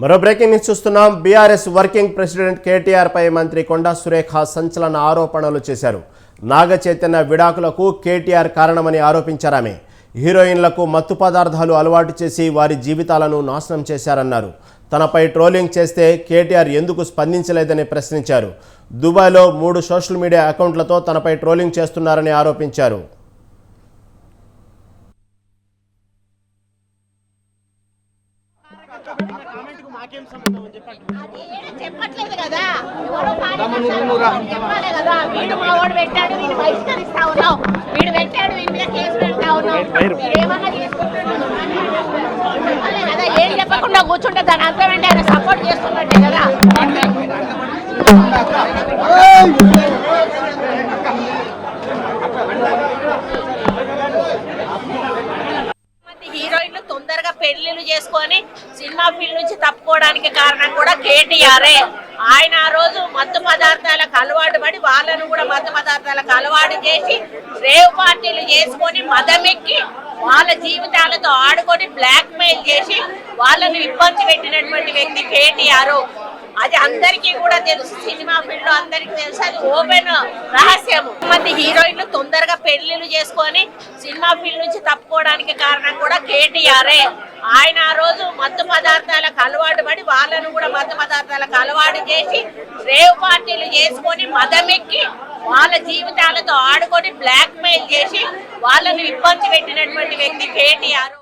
మరో breaking news చూస్తున్నాం. BRS working president KTR పై మంత్రి కొండా సురేఖ సంచలన ఆరోపణలు చేశారు. నాగ చైతన్య విడాకులకు కేటీఆర్ కారణమని ఆరోపించారు ఆమె. హీరోయిన్లకు మత్తు పదార్థాలు అలవాటు చేసి వారి జీవితాలను నాశనం చేశారన్నారు. తనపై ట్రోలింగ్ చేస్తే కేటీఆర్ ఎందుకు స్పందించలేదని ప్రశ్నించారు. దుబాయ్లో మూడు సోషల్ మీడియా అకౌంట్లతో తనపై ట్రోలింగ్ చేస్తున్నారని ఆరోపించారు. చెప్పట్లేదు కదా. చెప్పాలి కదా. వీడు మా వాడు పెట్టాడు వీడు బహిష్కరిస్తా వీడు పెట్టాడు వీడి మీద కేసు పెడతా ఏమన్నా కదా. ఏం చెప్పకుండా కూర్చుంటే దాని అర్థం ఏంటి? ఆయన సపోర్ట్ చేస్తున్నట్టే కదా మంది హీరోయిన్లు తొందరగా పెళ్ళిళ్ళు చేసుకొని సినిమా ఫీల్డ్ నుంచి తప్పుకోవడానికి కారణం కూడా కేటీఆరే. ఆయన ఆ రోజు మత్తు పదార్థాలకు అలవాటు పడి వాళ్ళను కూడా మత్తు పదార్థాలకు అలవాటు చేసి రేవ్ పార్టీలు చేసుకొని మదమెక్కి వాళ్ళ జీవితాలతో ఆడుకొని బ్లాక్ మెయిల్ చేసి వాళ్ళను ఇబ్బంది పెట్టినటువంటి వ్యక్తి కేటీఆర్. అది అందరికీ కూడా తెలుసు సినిమా ఫీల్డ్లో అందరికీ తెలుసు. అది ఓపెన్ రహస్యము మంది హీరోయిన్లు తొందరగా పెళ్ళిళ్ళు చేసుకొని సినిమా ఫీల్డ్ నుంచి తప్పుకోవడానికి కారణం కూడా కేటీఆర్ఏ ఆయన ఆ రోజు మత్తు పదార్థాలకు అలవాటు పడి వాళ్ళను కూడా మత్తు పదార్థాలకు అలవాటు చేసి రేవ్ పార్టీలు చేసుకొని మదమెక్కి వాళ్ళ జీవితాలతో ఆడుకొని బ్లాక్ మెయిల్ చేసి వాళ్ళను ఇబ్బంది పెట్టినటువంటి వ్యక్తి కేటీఆర్.